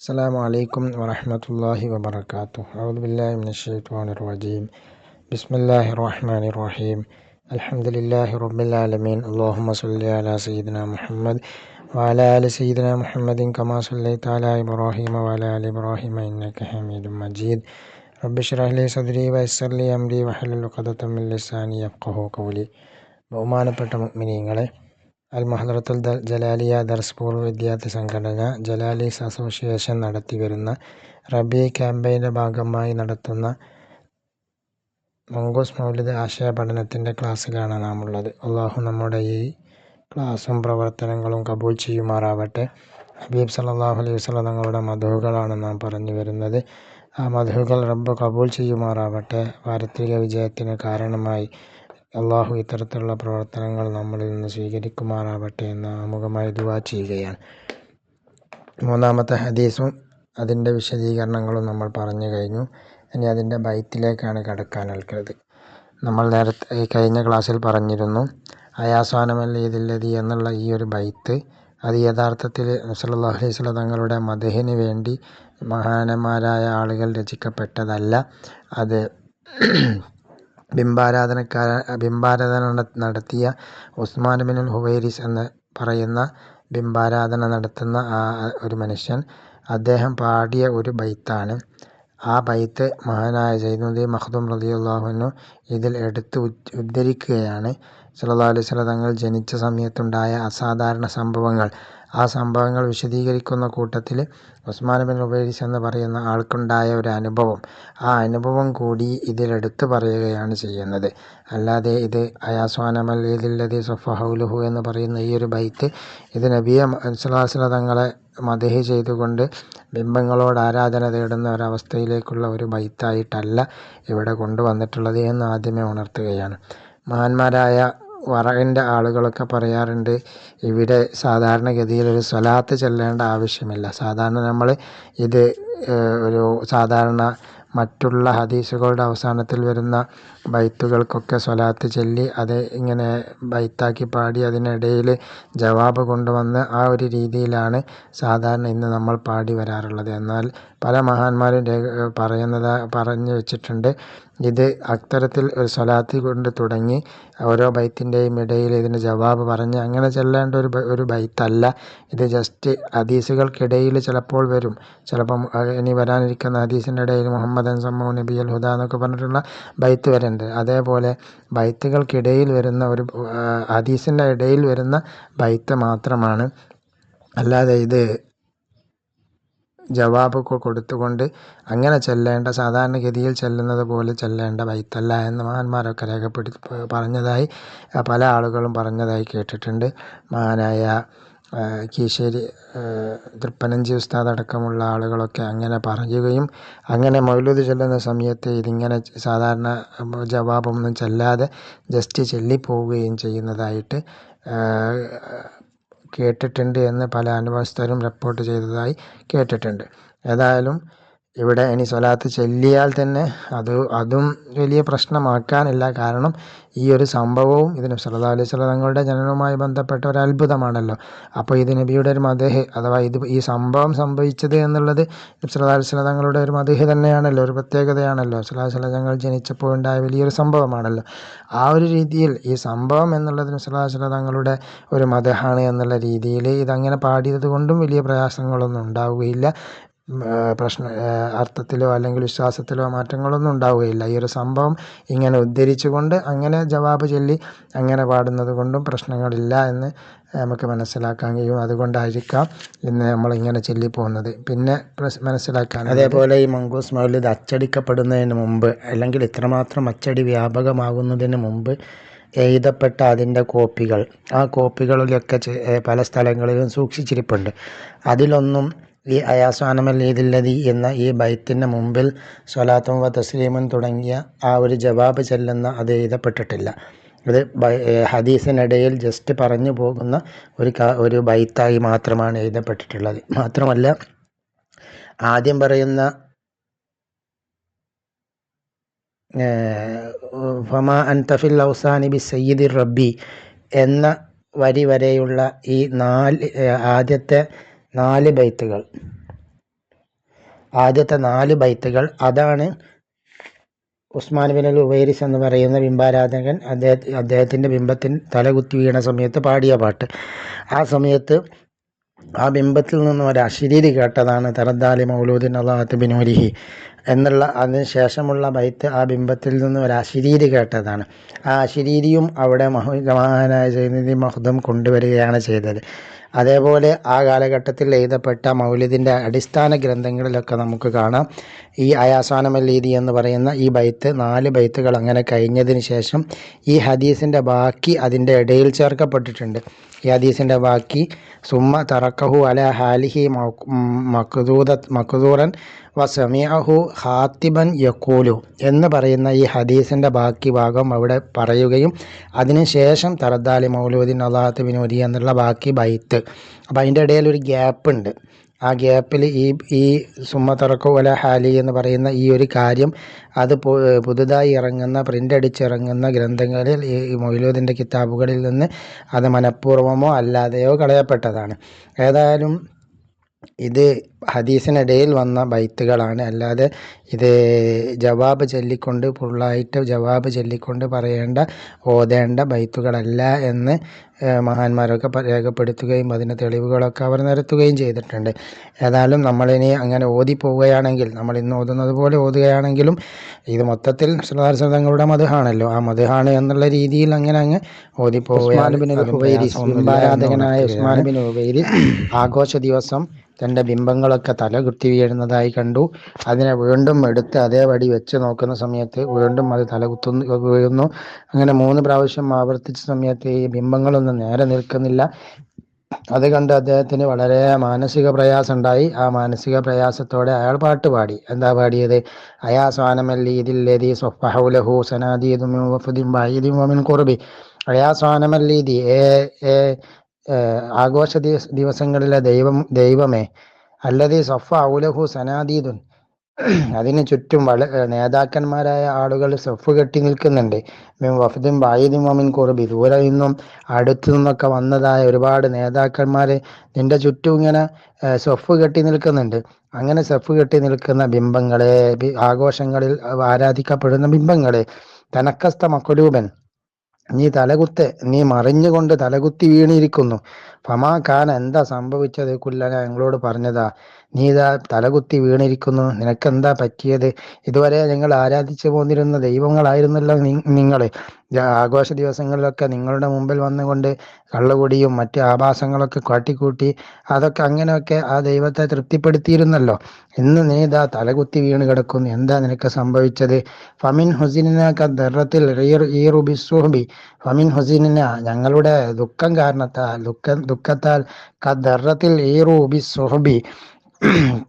السلام عليكم ورحمة الله وبركاته أعوذ بالله من الشيطان الرجيم بسم الله الرحمن الرحيم الحمد لله رب العالمين اللهم صل على سيدنا محمد وعلى آل سيدنا محمد كما صليت على إبراهيم وعلى آل إبراهيم إنك حميد مجيد رب اشرح لي صدري ويسر لي أمري واحلل عقدة من لساني يفقه قولي ബഹുമാനപ്പെട്ട മുഅ്മിനീങ്ങളെ അൽ മഹദറത്തുൽ ജലാലിയ ദർസ് പൂർവ വിദ്യാർത്ഥി സംഘടന ജലാലീസ് അസോസിയേഷൻ നടത്തി വരുന്ന റബി ക്യാമ്പയിന്റെ ഭാഗമായി നടത്തുന്ന മംഗോസ് മൗലിദ് ആശയ പഠനത്തിന്റെ ക്ലാസ്സിലാണ് നാം ഉള്ളത് അള്ളാഹു നമ്മുടെ ഈ ക്ലാസ്സും പ്രവർത്തനങ്ങളും കബൂൽ ചെയ്യുമാറാവട്ടെ. ഹബീബ് സല്ലല്ലാഹു അലൈഹി വസല്ലം തങ്ങളുടെ മധുകളാണ് നാം പറഞ്ഞു വരുന്നത്. ആ മധുകൾ റബ്ബ് കബൂൽ ചെയ്യുമാറാവട്ടെ. പാരത്രിക വിജയത്തിന് കാരണമായി അള്ളാഹു ഇത്തരത്തിലുള്ള പ്രവർത്തനങ്ങൾ നമ്മളിൽ നിന്ന് സ്വീകരിക്കുമാറാവട്ടെ എന്ന് ആമുഖമായി ദുവാ ചെയ്യുകയാണ്. മൂന്നാമത്തെ ഹദീസും അതിന്റെ വിശദീകരണങ്ങളും നമ്മൾ പറഞ്ഞു കഴിഞ്ഞു. ഇനി അതിന്റെ ബൈത്തിലേക്കാണ് കടക്കാൻ നിൽക്കുന്നത്. നമ്മൾ നേരത്തെ കഴിഞ്ഞ ക്ലാസ്സിൽ പറഞ്ഞിരുന്നു അയാസ്വാനമല്ല ഇതില്ലതി എന്നുള്ള ഈ ഒരു ബൈത്ത് അത് യഥാർത്ഥത്തിൽ സല്ലല്ലാഹു അലൈഹി വസല്ലം തങ്ങളുടെ മദഹിന് വേണ്ടി മഹാനന്മാരായ ആളുകൾ രചിക്കപ്പെട്ടതല്ല. അത് ബിംബാരാധനക്കാര ബിംബാരാധന നട- നടത്തിയ ഉസ്മാൻ ബിൻ ഹുവൈരിസ് എന്ന് പറയുന്ന ബിംബാരാധന നടത്തുന്ന ആ ഒരു മനുഷ്യൻ അദ്ദേഹം പാടിയ ഒരു ബൈത്താണ്. ആ ബൈത്ത് മഹാനായ ജൈനുദ്ദീൻ മഖ്ദൂം റളിയല്ലാഹുവിനു ഇതിൽ എടുത്ത് ഉദ്ധ- ഉദ്ധരിക്കുകയാണ്. സല്ലല്ലാഹു അലൈഹി വസല്ലം തങ്ങൾ ജനിച്ച സമയത്തുണ്ടായ അസാധാരണ സംഭവങ്ങൾ. ആ സംഭവങ്ങൾ വിശദീകരിക്കുന്ന കൂട്ടത്തിൽ ഉസ്മാൻ ബിൻ ഉബൈസ് എന്ന് പറയുന്ന ആൾക്കുണ്ടായ ഒരു അനുഭവം. ആ അനുഭവം കൂടി ഇതിലെടുത്ത് പറയുകയാണ് ചെയ്യുന്നത്. അല്ലാതെ ഇത് അയാസ്വാനമൽ ഇതില്ലതി സൊഫഹൗലുഹു എന്ന് പറയുന്ന ഈ ഒരു ബൈത്ത് ഇത് നബിയ സലാഹുല തങ്ങളെ മദഹി ചെയ്തുകൊണ്ട് ബിംബങ്ങളോട് ആരാധന തേടുന്ന ഒരവസ്ഥയിലേക്കുള്ള ഒരു ബൈത്തായിട്ടല്ല ഇവിടെ കൊണ്ടുവന്നിട്ടുള്ളത് എന്ന് ആദ്യമേ ഉണർത്തുകയാണ്. മഹാന്മാരായ വറകിന്റെ ആളുകളൊക്കെ പറയാറുണ്ട് ഇവിടെ സാധാരണഗതിയിൽ ഒരു സ്വലാത്ത് ചെല്ലേണ്ട ആവശ്യമില്ല. സാധാരണ നമ്മൾ ഇത് ഒരു സാധാരണ മറ്റുള്ള ഹദീസുകളുടെ അവസാനത്തിൽ വരുന്ന ബൈത്തുകൾക്കൊക്കെ സ്വലാത്ത് ചൊല്ലി അത് ഇങ്ങനെ ബൈത്താക്കി പാടി അതിനിടയിൽ ജവാബ് കൊണ്ടുവന്ന് ആ ഒരു രീതിയിലാണ് സാധാരണ ഇന്ന് നമ്മൾ പാടി വരാറുള്ളത്. എന്നാൽ പല മഹാന്മാരും പറയുന്നത് പറഞ്ഞു വെച്ചിട്ടുണ്ട്. ഇത് അത്തരത്തിൽ ഒരു സ്വലാത്തി കൊണ്ട് തുടങ്ങി ഓരോ ബൈത്തിന്റെയും ഇടയിൽ ഇതിന് ജവാബ് പറഞ്ഞ് അങ്ങനെ ചെല്ലേണ്ട ഒരു ഒരു ബൈത്തല്ല. ഇത് ജസ്റ്റ് ഹദീസുകൾക്കിടയിൽ ചിലപ്പോൾ വരും. ചിലപ്പം ഇനി വരാനിരിക്കുന്ന ഹദീസിന്റെ ഇടയിൽ മുഹമ്മദ് അൻസമ്മു നബി അൽ ഹുദ എന്നൊക്കെ പറഞ്ഞിട്ടുള്ള ബൈത്ത് വരുന്നുണ്ട് അതേപോലെ ബൈത്തുകൾക്കിടയിൽ വരുന്ന ഒരു ഹദീസിന്റെ ഇടയിൽ വരുന്ന ബൈത്ത് മാത്രമാണ്. അല്ലാതെ ഇത് ജവാബ് കൊടുത്തുകൊണ്ട് അങ്ങനെ ചെല്ലേണ്ട സാധാരണഗതിയിൽ ചെല്ലുന്നത് പോലെ ചെല്ലേണ്ട വൈത്തല്ല എന്ന് മഹാന്മാരൊക്കെ രേഖപ്പെടുത്തി പറഞ്ഞതായി പല ആളുകളും പറഞ്ഞതായി കേട്ടിട്ടുണ്ട്. മഹാനായ കീശേരി തൃപ്പനഞ്ചി ഉസ്താദ് അടക്കമുള്ള ആളുകളൊക്കെ അങ്ങനെ പറയുകയും അങ്ങനെ മൗലൂദ് ചൊല്ലുന്ന സമയത്ത് ഇതിങ്ങനെ സാധാരണ ജവാബൊന്നും ചെല്ലാതെ ജസ്റ്റ് ചെല്ലിപ്പോവുകയും ചെയ്യുന്നതായിട്ട് കേട്ടിട്ടുണ്ട് എന്ന് പല അനുഭവസ്ഥരും റിപ്പോർട്ട് ചെയ്തതായി കേട്ടിട്ടുണ്ട്. ഏതായാലും ഇവിടെ ഇനി സ്വലാത്ത് ചൊല്ലിയാൽ തന്നെ അത് അതും വലിയ പ്രശ്നമാക്കാനില്ല. കാരണം ഈ ഒരു സംഭവവും ഇതിന് സല്ലല്ലാഹു അലൈഹി വസല്ലം തങ്ങളുടെ ജനനവുമായി ബന്ധപ്പെട്ട ഒരു അത്ഭുതമാണല്ലോ. അപ്പോൾ ഇത് നബിയുടെ ഒരു മദേഹ് അഥവാ ഇത് ഈ സംഭവം സംഭവിച്ചത് എന്നുള്ളത് നബി അലൈഹി തങ്ങളുടെ ഒരു മദേഹ് തന്നെയാണല്ലോ ഒരു പ്രത്യേകതയാണല്ലോ. വസല്ലം തങ്ങൾ ജനിച്ചപ്പോൾ ഉണ്ടായ വലിയൊരു സംഭവമാണല്ലോ. ആ ഒരു രീതിയിൽ ഈ സംഭവം എന്നുള്ളത് നബി അലൈഹി തങ്ങളുടെ ഒരു മതഹാണ് എന്നുള്ള രീതിയിൽ ഇതങ്ങനെ പാടിയത് കൊണ്ടും വലിയ പ്രയാസങ്ങളൊന്നും ഉണ്ടാവുകയില്ല. പ്രശ്ന അർത്ഥത്തിലോ അല്ലെങ്കിൽ വിശ്വാസത്തിലോ മാറ്റങ്ങളൊന്നും ഉണ്ടാവുകയില്ല. ഈ ഒരു സംഭവം ഇങ്ങനെ ഉദ്ധരിച്ചുകൊണ്ട് അങ്ങനെ ജവാബ് ചൊല്ലി അങ്ങനെ പാടുന്നത് കൊണ്ടും പ്രശ്നങ്ങളില്ല എന്ന് നമുക്ക് മനസ്സിലാക്കാൻ കഴിയും. അതുകൊണ്ടായിരിക്കാം ഇന്ന് നമ്മൾ ഇങ്ങനെ ചൊല്ലിപ്പോകുന്നത്. പിന്നെ മനസ്സിലാക്കാൻ അതേപോലെ ഈ മംഗൂസ് മൗലിദ് അച്ചടിക്കപ്പെടുന്നതിന് മുമ്പ് അല്ലെങ്കിൽ ഇത്രമാത്രം അച്ചടി വ്യാപകമാകുന്നതിന് മുമ്പ് എഴുതപ്പെട്ട അതിന്റെ കോപ്പികൾ. ആ കോപ്പികളിലൊക്കെ പല സ്ഥലങ്ങളിലും സൂക്ഷിച്ചിരിപ്പുണ്ട്. അതിലൊന്നും ഈ അയാസ്വാനമൽ ഈദില്ലതി എന്ന ഈ ബൈത്തിന്റെ മുമ്പിൽ സ്വലാത്തും വ തസ്ലീമൻ തുടങ്ങിയ ആ ഒരു ജവാബ് ചെല്ലുന്ന അത് എഴുതപ്പെട്ടിട്ടില്ല. ഇത് ഹദീസിനിടയിൽ ജസ്റ്റ് പറഞ്ഞു പോകുന്ന ഒരു ഒരു ബൈത്തായി മാത്രമാണ് എഴുതപ്പെട്ടിട്ടുള്ളത്. മാത്രമല്ല ആദ്യം പറയുന്ന ഫമാ അൻതഫിൽ ഔസാനി ബി സയ്യിദി റബ്ബി എന്ന വരി വരെയുള്ള ഈ നാല് ആദ്യത്തെ നാല് ബൈത്തുകൾ. ആദ്യത്തെ നാല് ബൈത്തുകൾ അതാണ് ഉസ്മാൻ ബിൻ അൽ ഉബൈരിസ് എന്ന് പറയുന്ന ബിംബാരാധകൻ അദ്ദേഹ അദ്ദേഹത്തിന്റെ ബിംബത്തിൽ തലകുത്തി വീണ സമയത്ത് പാടിയ പാട്ട്. ആ സമയത്ത് ആ ബിംബത്തിൽ നിന്നും ഒരു അശരീരി കേട്ടതാണ് തറദ്ദാലി മൗലൂദിൻ അള്ളാഹത്ത് ബിനൂരിഹി. എന്നുള്ള അതിന് ശേഷമുള്ള ബൈത്ത് ആ ബിംബത്തിൽ നിന്ന് ഒരു അശിരീരി കേട്ടതാണ്. ആ അശിരീരിയും അവിടെ മഹാനായ ജൈനദി മഹുദം കൊണ്ടുവരികയാണ് ചെയ്തത്. അതേപോലെ ആ കാലഘട്ടത്തിൽ എഴുതപ്പെട്ട മൗലിദിന്റെ അടിസ്ഥാന ഗ്രന്ഥങ്ങളിലൊക്കെ നമുക്ക് കാണാം. ഈ അയാസാനമൽ അയാസാനമല്ലീതി എന്ന് പറയുന്ന ഈ ബൈത്ത് നാല് ബൈത്തുകൾ അങ്ങനെ കഴിഞ്ഞതിന് ശേഷം ഈ ഹദീസിന്റെ ബാക്കി അതിന്റെ ഇടയിൽ ചേർക്കപ്പെട്ടിട്ടുണ്ട്. ഈ ഹദീസിന്റെ ബാക്കി സുമ്മ തറക്കഹു അല ഹാലിഹി മക്ദൂദ മക്ദൂറൻ വ സമീഅഹു ഹാത്തിബൻ യക്കൂലു എന്ന് പറയുന്ന ഈ ഹദീസിന്റെ ബാക്കി ഭാഗം അവിടെ പറയുകയും അതിനുശേഷം തറദ്ദാലി മൗലൂദിൻ അള്ളാഹത്ത് ബിനൂരി എന്നുള്ള ബാക്കി ബൈത്ത് അപ്പോൾ അതിന്റെ ഇടയിൽ ഒരു ഗ്യാപ്പ് ഉണ്ട്. ആ ഗ്യാപ്പിൽ ഈ ഈ സുമ തറക്കു വല ഹാലി എന്ന് പറയുന്ന ഈ ഒരു കാര്യം അത് പുതുതായി ഇറങ്ങുന്ന പ്രിന്റ് അടിച്ചിറങ്ങുന്ന ഗ്രന്ഥങ്ങളിൽ ഈ മൊയ്ലൂദിന്റെ കിതാബുകളിൽ നിന്ന് അത് മനഃപൂർവമോ അല്ലാതെയോ കളയപ്പെട്ടതാണ്. ഏതായാലും ഇത് ഹദീസിനിടയിൽ വന്ന ബൈത്തുകളാണ്. അല്ലാതെ ഇത് ജവാബ് ചൊല്ലിക്കൊണ്ട് ഫുള്ളായിട്ട് ജവാബ് ചൊല്ലിക്കൊണ്ട് പറയേണ്ട ഓതേണ്ട ബൈത്തുകളല്ല എന്ന് മഹാന്മാരൊക്കെ രേഖപ്പെടുത്തുകയും അതിന് തെളിവുകളൊക്കെ അവർ നിരത്തുകയും ചെയ്തിട്ടുണ്ട്. ഏതായാലും നമ്മളിനി അങ്ങനെ ഓതി പോവുകയാണെങ്കിൽ നമ്മൾ ഇന്ന് ഓതുന്നത് പോലെ ഓതുകയാണെങ്കിലും ഇത് മൊത്തത്തിൽ തങ്ങളുടെ മധുഹാണല്ലോ. ആ മധുഹാണ് എന്നുള്ള രീതിയിൽ അങ്ങനെ അങ്ങ് ഓതി പോവുകയാണ് ആരാധകനായ ഉസ്മാൻ ബിൻ ഉബൈരി ആഘോഷ ദിവസം തന്റെ ബിംബങ്ങളൊക്കെ തല കുത്തി വീഴുന്നതായി കണ്ടു. അതിനെ വീണ്ടും എടുത്ത് അതേപടി വെച്ച് നോക്കുന്ന സമയത്ത് വീണ്ടും അത് തലകുത്തുന്നു വീഴുന്നു. അങ്ങനെ മൂന്ന് പ്രാവശ്യം ആവർത്തിച്ച സമയത്ത് ഈ ബിംബങ്ങളൊന്നും നേരെ നിൽക്കുന്നില്ല. അത് കണ്ട് അദ്ദേഹത്തിന് വളരെ മാനസിക പ്രയാസം ഉണ്ടായി ആ മാനസിക പ്രയാസത്തോടെ അയാൾ പാട്ട് പാടി. എന്താ പാടിയത്? അയാ സ്വാനമല്ലീതില്ലതി സ്വഫഹുലഹു സനാദീതുമിൻ ബായിദിൻ കുറുബി അയാ സ്വാനമല്ലീതി ഏ ഏ ആഘോഷ ദിവസങ്ങളിലെ ദൈവം ദൈവമേ. അല്ലതി സഫ ഔലഹു സനാദീദുൻ. അതിന് ചുറ്റും വള നേതാക്കന്മാരായ ആളുകൾ സഫ് കെട്ടി നിൽക്കുന്നുണ്ട്. വഫദും ബായിദിൻ വമിൻ കുറുബി. ദൂരെ നിന്നും അടുത്തു നിന്നൊക്കെ വന്നതായ ഒരുപാട് നേതാക്കന്മാർ നിന്റെ ചുറ്റും ഇങ്ങനെ സഫ് കെട്ടി നിൽക്കുന്നുണ്ട്. അങ്ങനെ സഫ് കെട്ടി നിൽക്കുന്ന ബിംബങ്ങളെ ആഘോഷങ്ങളിൽ ആരാധിക്കപ്പെടുന്ന ബിംബങ്ങളെ തനക്കസ്ഥ മക്കുരൂപൻ നീ തലകുത്തെ നീ മറിഞ്ഞുകൊണ്ട് തലകുത്തി വീണിരിക്കുന്നു. ഫമാ ഖാൻ എന്താ സംഭവിച്ചത്? കുല്ലന ഞങ്ങളോട് പറഞ്ഞതാ. നീ ഇതാ തലകുത്തി വീണിരിക്കുന്നു. നിനക്കെന്താ പറ്റിയത്? ഇതുവരെ ഞങ്ങൾ ആരാധിച്ചു പോന്നിരുന്ന ദൈവങ്ങളായിരുന്നല്ലോ നിങ്ങൾ ആഘോഷ ദിവസങ്ങളിലൊക്കെ നിങ്ങളുടെ മുമ്പിൽ വന്നുകൊണ്ട് കള്ളുകുടിയും മറ്റ് ആഭാസങ്ങളൊക്കെ കാട്ടിക്കൂട്ടി അതൊക്കെ അങ്ങനെയൊക്കെ ആ ദൈവത്തെ തൃപ്തിപ്പെടുത്തിയിരുന്നല്ലോ. ഇന്ന് നീ ഇതാ തലകുത്തി വീണ് കിടക്കുന്നു. എന്താ നിനക്ക് സംഭവിച്ചത്? ഫമിൻ ഹുസിന ദറത്തിൽ ഈറുബിസുഹബി ഫമിൻ ഹുസീനിന ഞങ്ങളുടെ ദുഃഖം കാരണത്താൽ ദുഃഖ ദുഃഖത്താൽ കദറത്തിൽ ഈറുബി സുഹബി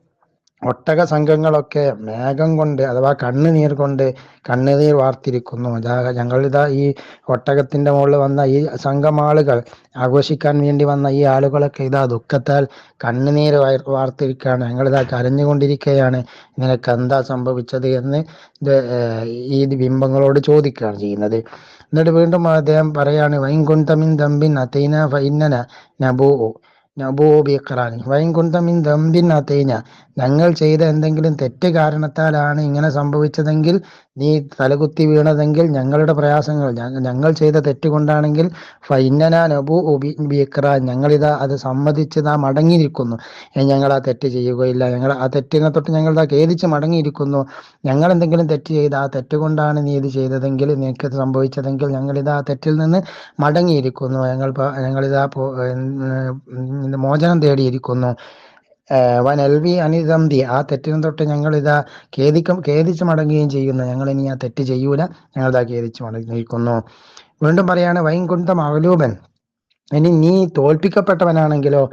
ഒട്ടക സംഘങ്ങളൊക്കെ മേഘം കൊണ്ട് അഥവാ കണ്ണുനീർ കൊണ്ട് കണ്ണുനീർ വാർത്തിരിക്കുന്നു. ഞങ്ങളിതാ ഈ ഒട്ടകത്തിന്റെ മുകളിൽ വന്ന ഈ സംഘമാളുകൾ ആഘോഷിക്കാൻ വേണ്ടി വന്ന ഈ ആളുകളൊക്കെ ഇതാ ദുഃഖത്താൽ കണ്ണുനീർ വാർത്തിരിക്കുകയാണ്. ഞങ്ങളിതാ കരഞ്ഞുകൊണ്ടിരിക്കുകയാണ്. നിനക്ക് എന്താ സംഭവിച്ചത് എന്ന് ഈ ബിംബങ്ങളോട് ചോദിക്കുകയാണ് ചെയ്യുന്നത്. എന്നിട്ട് വീണ്ടും അദ്ദേഹം പറയാണ് വൈകുന്തമിൻ തമ്പിൻ അതൈന ഫൈനന നബൂ ഞങ്ങൾ ചെയ്ത എന്തെങ്കിലും തെറ്റ് കാരണത്താലാണ് ഇങ്ങനെ സംഭവിച്ചതെങ്കിൽ നീ തലകുത്തി വീണതെങ്കിൽ ഞങ്ങളുടെ പ്രയാസങ്ങൾ ഞങ്ങൾ ചെയ്ത തെറ്റുകൊണ്ടാണെങ്കിൽ ഫൈനന നബു ബിഖ്റാൻ ഞങ്ങളിതാ അത് സമ്മതിച്ച് നാം മടങ്ങിയിരിക്കുന്നു. ഞങ്ങൾ ആ തെറ്റ് ചെയ്യുകയില്ല. ഞങ്ങൾ ആ തെറ്റിനെ തൊട്ട് ഞങ്ങൾ ഇതാ ഖേദിച്ച് മടങ്ങിയിരിക്കുന്നു. ഞങ്ങൾ എന്തെങ്കിലും തെറ്റ് ചെയ്ത് ആ തെറ്റ് കൊണ്ടാണ് നീ ഇത് ചെയ്തതെങ്കിൽ നിനക്ക് സംഭവിച്ചതെങ്കിൽ ഞങ്ങളിതാ ആ തെറ്റിൽ നിന്ന് മടങ്ങിയിരിക്കുന്നു. ഞങ്ങൾ ഞങ്ങളിതാ മോചനം തേടിയിരിക്കുന്നു. വൻ എൽ വി അനിതന്തി ആ തെറ്റിനെ തൊട്ട് ഞങ്ങൾ ഇതാ ഖേദിക്കും ഖേദിച്ച് മടങ്ങുകയും ചെയ്യുന്നു. ഞങ്ങൾ ഇനി ആ തെറ്റ് ചെയ്യൂല. ഞങ്ങൾ ഇതാ ഖേദിച്ച് മടങ്ങിയിരിക്കുന്നു വീണ്ടും പറയാണ് വൈകുന്തം അവലൂപൻ. ഇനി നീ തോൽപ്പിക്കപ്പെട്ടവനാണെങ്കിലോ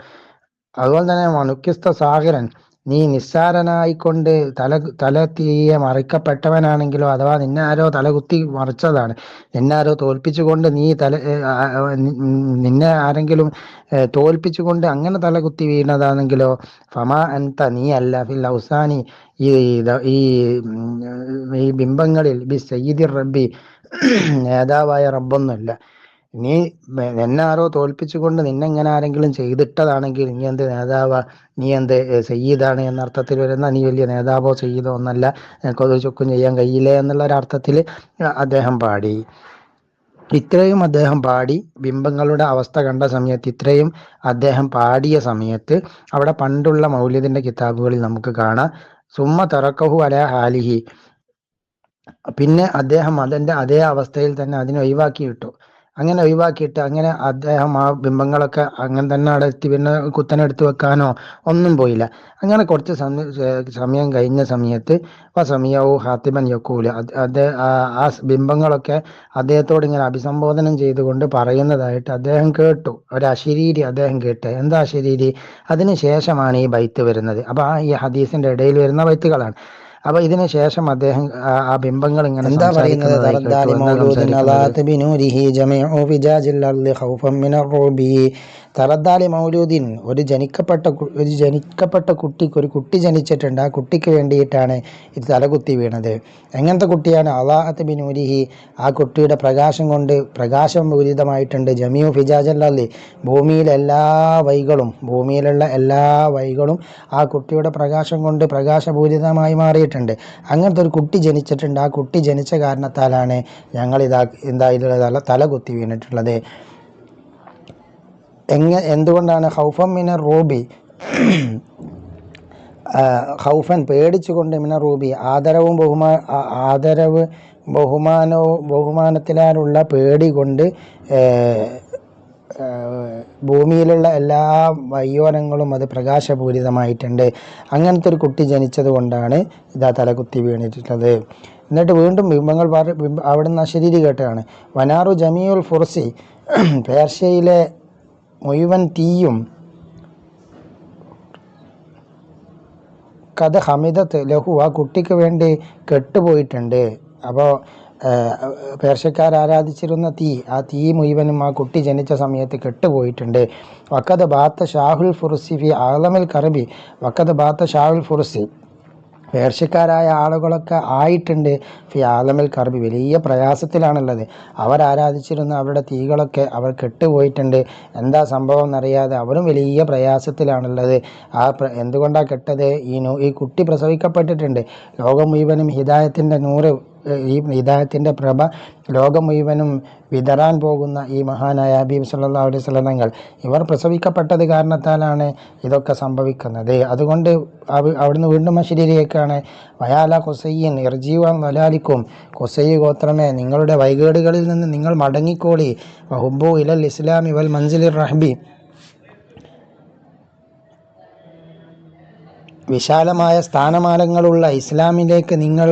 അതുപോലെ തന്നെ മനുക്യസ്ഥ സാഗരൻ നീ നിസ്സാരനായിക്കൊണ്ട് തല തല തീയെ മറിക്കപ്പെട്ടവനാണെങ്കിലോ അഥവാ നിന്നെ ആരോ തലകുത്തി മറിച്ചതാണ്. നിന്നെ ആരോ തോൽപ്പിച്ചുകൊണ്ട് നീ തല നിന്നെ ആരെങ്കിലും തോൽപ്പിച്ചുകൊണ്ട് അങ്ങനെ തലകുത്തി വീണതാണെങ്കിലോ ഫമാ അൻത നീ അല്ല ഫിൽ ഔസാനി ഈ ഈ ഈ ബിംബങ്ങളിൽ ബി സയ്യിദി റബ്ബി നേതാവായ റബ്ബൊന്നുമല്ല. നീ എന്നെ ആരോ തോൽപ്പിച്ചുകൊണ്ട് നിന്നെ ഇങ്ങനെ ആരെങ്കിലും ചെയ്തിട്ടതാണെങ്കിൽ നീ എന്ത് നേതാവ? നീ എന്ത് സയ്യിദാണ് എന്ന അർത്ഥത്തിൽ വരുന്ന നീ വലിയ നേതാവോ സയ്യിദോ ഒന്നല്ല. കൊതു ചുക്കും ചെയ്യാൻ കഴിയില്ലേ എന്നുള്ള ഒരർത്ഥത്തിൽ അദ്ദേഹം പാടി. ഇത്രയും അദ്ദേഹം പാടി. ബിംബങ്ങളുടെ അവസ്ഥ കണ്ട സമയത്ത് ഇത്രയും അദ്ദേഹം പാടിയ സമയത്ത് അവിടെ പണ്ടുള്ള മൗല്യത്തിന്റെ കിതാബുകളിൽ നമുക്ക് കാണാം. സുമ്മ തറക്കഹു അല ഹാലിഹി. പിന്നെ അദ്ദേഹം അതിന്റെ അതേ അവസ്ഥയിൽ തന്നെ അതിനെ ഒഴിവാക്കി വിട്ടു അങ്ങനെ ഒഴിവാക്കിയിട്ട് അങ്ങനെ അദ്ദേഹം ആ ബിംബങ്ങളൊക്കെ അങ്ങനെ തന്നെ അവിടെ എത്തി. പിന്നെ കുത്തനെ എടുത്തു വെക്കാനോ ഒന്നും പോയില്ല. അങ്ങനെ കുറച്ച് സമയം കഴിഞ്ഞ സമയത്ത് ആ സമയവും ഹാത്തിബൻ യക്കൂൽ. അത് ആ- ബിംബങ്ങളൊക്കെ അദ്ദേഹത്തോട് ഇങ്ങനെ അഭിസംബോധനം ചെയ്തുകൊണ്ട് പറയുന്നതായിട്ട് അദ്ദേഹം കേട്ടു. ഒരു അശരീരി അദ്ദേഹം കേട്ട്. എന്താ അശരീരി അതിന് ശേഷമാണ് ഈ ബൈത്ത് വരുന്നത്. അപ്പൊ ആ ഈ ഹദീസിന്റെ ഇടയിൽ വരുന്ന ബൈത്തുകളാണ്. അപ്പൊ ഇതിനു ശേഷം അദ്ദേഹം ആ- ബിംബങ്ങൾ ഇങ്ങനെ എന്താ പറയുന്നത്? തറദ്ദാലി മൗലൂദിൻ ഒരു ജനിക്കപ്പെട്ട ഒരു ജനിക്കപ്പെട്ട കുട്ടിക്ക് ഒരു കുട്ടി ജനിച്ചിട്ടുണ്ട്. ആ കുട്ടിക്ക് വേണ്ടിയിട്ടാണ് ഇത് തലകുത്തി വീണത്. എങ്ങനത്തെ കുട്ടിയാണ്? അലാഹത്ത് ബിനൂരിഹി ആ കുട്ടിയുടെ പ്രകാശം കൊണ്ട് പ്രകാശം പൂരിതമായിട്ടുണ്ട് ജമിയു ഫിജാജല്ലി ഭൂമിയിലെ എല്ലാ വൈകളും ഭൂമിയിലുള്ള എല്ലാ വൈകളും ആ കുട്ടിയുടെ പ്രകാശം കൊണ്ട് പ്രകാശപൂരിതമായി മാറിയിട്ടുണ്ട്. അങ്ങനത്തെ ഒരു കുട്ടി ജനിച്ചിട്ടുണ്ട്. ആ കുട്ടി ജനിച്ച കാരണത്താലാണ് ഞങ്ങൾ ഇതാ എന്താ ഇതിലുള്ള തല കുത്തി വീണിട്ടുള്ളത്. എങ്ങ എന്തുകൊണ്ടാണ് ഹൗഫം മിന റൂബി? ഹൗഫൻ പേടിച്ചുകൊണ്ട് മിന റൂബി ആദരവും ബഹുമാ ആദരവ് ബഹുമാനവും ബഹുമാനത്തിലാലുള്ള പേടി കൊണ്ട് ഭൂമിയിലുള്ള എല്ലാ വയ്യോനങ്ങളും അത് പ്രകാശപൂരിതമായിട്ടുണ്ട്. അങ്ങനത്തെ ഒരു കുട്ടി ജനിച്ചത് കൊണ്ടാണ് ഇതാ തലകുത്തി വീണിട്ടുള്ളത്. എന്നിട്ട് വീണ്ടും ബിംബങ്ങൾ അവിടുന്ന് അശരീരി കേട്ടതാണ്. വനാറു ജമീഉൽ ഫുർസി പേർഷ്യയിലെ മുഴുവൻ തീയും കഥ ഹമിദത്ത് ലഹു ആ കുട്ടിക്ക് വേണ്ടി കെട്ടുപോയിട്ടുണ്ട്. അപ്പോൾ പേർഷ്യക്കാർ ആരാധിച്ചിരുന്ന തീ ആ തീ മുഴുവനും ആ കുട്ടി ജനിച്ച സമയത്ത് കെട്ടുപോയിട്ടുണ്ട്. വക്കത് ബാത്ത ഷാഹുൽ ഫുർസി ഫി ആലമിൽ കറബി. വക്കത് ബാത്ത ഷാഹുൽ ഫുർസി പേർഷ്യക്കാരായ ആളുകളൊക്കെ ആയിട്ടുണ്ട് ഫി ആലമിൽ കർബി വലിയ പ്രയാസത്തിലാണുള്ളത്. അവർ ആരാധിച്ചിരുന്ന അവരുടെ തീകളൊക്കെ അവർ കെട്ടുപോയിട്ടുണ്ട്. എന്താ സംഭവം എന്നറിയാതെ അവരും വലിയ പ്രയാസത്തിലാണുള്ളത്. ആ എന്തുകൊണ്ടാണ് കെട്ടത്? ഈ ഈ കുട്ടി പ്രസവിക്കപ്പെട്ടിട്ടുണ്ട്. ലോകം മുഴുവനും ഹിദായത്തിന്റെ നൂറ് ഈ ഹിദായത്തിന്റെ പ്രഭ ലോകം മുഴുവനും വിതറാൻ പോകുന്ന ഈ മഹാനായ ഹബീബ് സല്ലാ അലൈഹി സ്വലങ്ങൾ ഇവർ പ്രസവിക്കപ്പെട്ടത് കാരണത്താലാണ് ഇതൊക്കെ സംഭവിക്കുന്നത്. അതുകൊണ്ട് അവ- അവിടുന്ന് വീണ്ടും മഷിരിയിലേക്കാണ് വയാല കൊസയ്യൻ ഇർജീവ വലാലിക്കും. കൊസയ്യ ഗോത്രമേ നിങ്ങളുടെ വൈകേടുകളിൽ നിന്ന് നിങ്ങൾ മടങ്ങിക്കോളി. വഹുബു ഇലൽ ഇസ്ലാം ഇവൽ മൻസിലിർ റഹ്ബി. വിശാലമായ സ്ഥാനമാനങ്ങളുള്ള ഇസ്ലാമിലേക്ക് നിങ്ങൾ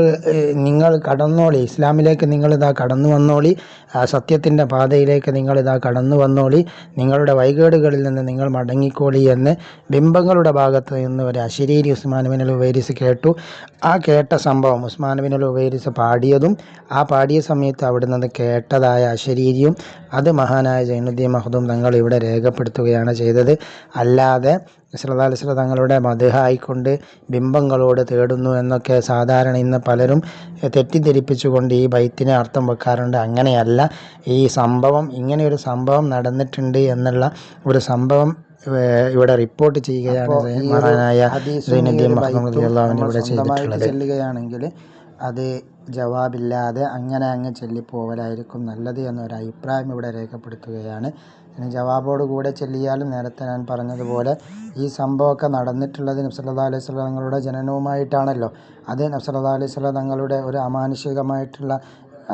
നിങ്ങൾ കടന്നോളി. ഇസ്ലാമിലേക്ക് നിങ്ങൾ ഇതാ കടന്നു വന്നോളി. ആ സത്യത്തിന്റെ പാതയിലേക്ക് നിങ്ങളിതാ കടന്നു വന്നോളി. നിങ്ങളുടെ വൈകേടുകളിൽ നിന്ന് നിങ്ങൾ മടങ്ങിക്കോളി എന്ന് ബിംബങ്ങളുടെ ഭാഗത്ത് നിന്ന് ഒരു അശരീരി ഉസ്മാൻ ബിൻ ഉബൈരിസ് കേട്ടു. ആ കേട്ട സംഭവം ഉസ്മാൻ ബിൻ ഉബൈരിസ് പാടിയതും ആ പാടിയ സമയത്ത് അവിടെ നിന്ന് കേട്ടതായ അശരീരിയും അത് മഹാനായ ജൈനുദ്ദീൻ മഹദും തങ്ങൾ ഇവിടെ രേഖപ്പെടുത്തുകയാണ് ചെയ്തത്. അല്ലാതെ ശ്രദ്ധാലശ്ര തങ്ങളുടെ മധുഹായിക്കൊണ്ട് ബിംബങ്ങളോട് തേടുന്നു എന്നൊക്കെ സാധാരണ ഇന്ന് പലരും തെറ്റിദ്ധരിപ്പിച്ചുകൊണ്ട് ഈ ബൈത്തിനെ അർത്ഥം വെക്കാറുണ്ട്. അങ്ങനെയല്ല. ഈ സംഭവം ഇങ്ങനെ ഒരു സംഭവം നടന്നിട്ടുണ്ട് എന്നുള്ള ഒരു സംഭവം ഇവിടെ റിപ്പോർട്ട് ചെയ്യുകയാണ് മഹാനായ സൈനുദ്ദീൻ ഇവിടെ ചെയ്തിട്ടുള്ളത്. ചെല്ലുകയാണെങ്കിൽ അത് ജവാബില്ലാതെ അങ്ങനെ അങ്ങ് ചെല്ലിപ്പോവലായിരിക്കും നല്ലത് എന്നൊരു അഭിപ്രായം ഇവിടെ രേഖപ്പെടുത്തുകയാണ്. ഇനി ജവാബോട് കൂടെ ചെല്ലിയാലും നേരത്തെ ഞാൻ പറഞ്ഞതുപോലെ ഈ സംഭവമൊക്കെ നടന്നിട്ടുള്ളത് നബ്സല്ലാ അലൈഹി സ്വലം തങ്ങളുടെ ജനനവുമായിട്ടാണല്ലോ. അത് നബ്സല്ലാ അലൈഹി സ്വലം തങ്ങളുടെ ഒരു അമാനുഷികമായിട്ടുള്ള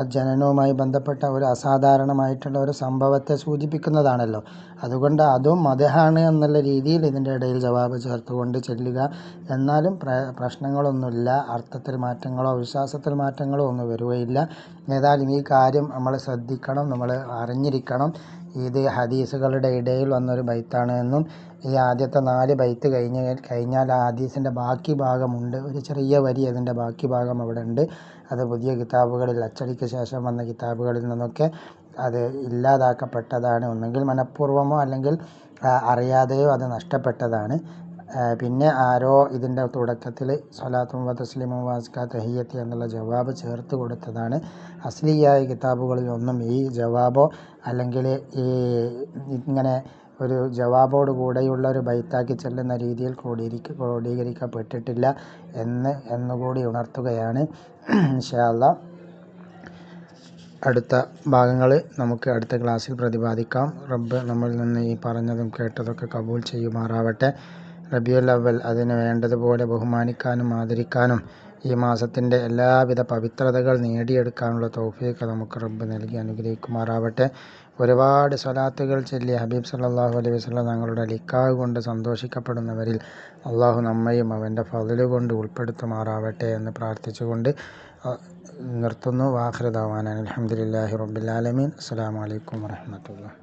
ജനനവുമായി ബന്ധപ്പെട്ട ഒരു അസാധാരണമായിട്ടുള്ള ഒരു സംഭവത്തെ സൂചിപ്പിക്കുന്നതാണല്ലോ. അതുകൊണ്ട് അതും മതഹാണ് എന്നുള്ള രീതിയിൽ ഇതിന്റെ ഇടയിൽ ജവാബ് ചേർത്തുകൊണ്ട് ചെല്ലുക. എന്നാലും പ്ര പ്രശ്നങ്ങളൊന്നുമില്ല. അർത്ഥത്തിൽ മാറ്റങ്ങളോ വിശ്വാസത്തിൽ മാറ്റങ്ങളോ ഒന്നും വരികയില്ല. ഏതായാലും ഈ കാര്യം നമ്മൾ ശ്രദ്ധിക്കണം നമ്മൾ അറിഞ്ഞിരിക്കണം. ഇത് ഹദീസുകളുടെ ഇടയിൽ വന്നൊരു ബൈത്താണ് എന്നും ഈ ആദ്യത്തെ നാല് ബൈത്ത് കഴിഞ്ഞ് കഴിഞ്ഞാൽ ആ ഹദീസിന്റെ ബാക്കി ഭാഗമുണ്ട്. ഒരു ചെറിയ വരി അതിന്റെ ബാക്കി ഭാഗം അവിടെ ഉണ്ട് അത് പുതിയ കിതാബുകളിൽ അച്ചടിക്ക് ശേഷം വന്ന കിതാബുകളിൽ നിന്നൊക്കെ അത് ഇല്ലാതാക്കപ്പെട്ടതാണ്. ഒന്നുകിൽ മനഃപൂർവമോ അല്ലെങ്കിൽ അറിയാതെയോ അത് നഷ്ടപ്പെട്ടതാണ്. പിന്നെ ആരോ ഇതിന്റെ തുടക്കത്തിൽ സ്വലാത്തും വ വാസ്കാ തഹിയത്തി എന്നുള്ള ജവാബ് ചേർത്ത് കൊടുത്തതാണ്. അസ്ലിയായ കിതാബുകളിൽ ഒന്നും ഈ ജവാബോ അല്ലെങ്കിൽ ഈ ഇങ്ങനെ ഒരു ജവാബോട് കൂടെയുള്ള ഒരു ബൈത്താക്കി ചെല്ലുന്ന രീതിയിൽ ക്രോഡീകരിക്ക ക്രോഡീകരിക്കപ്പെട്ടിട്ടില്ല എന്ന് എന്നുകൂടി ഉണർത്തുകയാണ്. ഇൻഷാ അടുത്ത ഭാഗങ്ങൾ നമുക്ക് അടുത്ത ക്ലാസ്സിൽ പ്രതിപാദിക്കാം. റബ്ബ് നമ്മളിൽ നിന്ന് ഈ പറഞ്ഞതും കേട്ടതൊക്കെ കബൂൽ ചെയ്യുമാറാവട്ടെ. റബിയുൽ അവൽ അതിന് വേണ്ടതുപോലെ ബഹുമാനിക്കാനും ആദരിക്കാനും ഈ മാസത്തിന്റെ എല്ലാവിധ പവിത്രതകൾ നേടിയെടുക്കാനുള്ള തൗഫീഖ് നമുക്ക് റബ്ബ് നൽകി അനുഗ്രഹിക്കുമാറാവട്ടെ. ഒരുപാട് സ്വലാത്തുകൾ ചൊല്ലി ഹബീബ് സല്ലാഹു അലൈഹി വസല്ലം തങ്ങളുടെ ലിക്കാഹ് കൊണ്ട് സന്തോഷിക്കപ്പെടുന്നവരിൽ അള്ളാഹു നമ്മയും അവന്റെ ഫതിലുകൊണ്ട് കൊണ്ട് ഉൾപ്പെടുത്തുമാറാവട്ടെ എന്ന് പ്രാർത്ഥിച്ചുകൊണ്ട് നിർത്തുന്നു. വാഹൃതാവാൻ അലഹമുല്ലാഹി റബ്ബിൽ അസ്സാം അസ്സലാമു അലൈക്കും വറഹ്മത്തുള്ളാഹി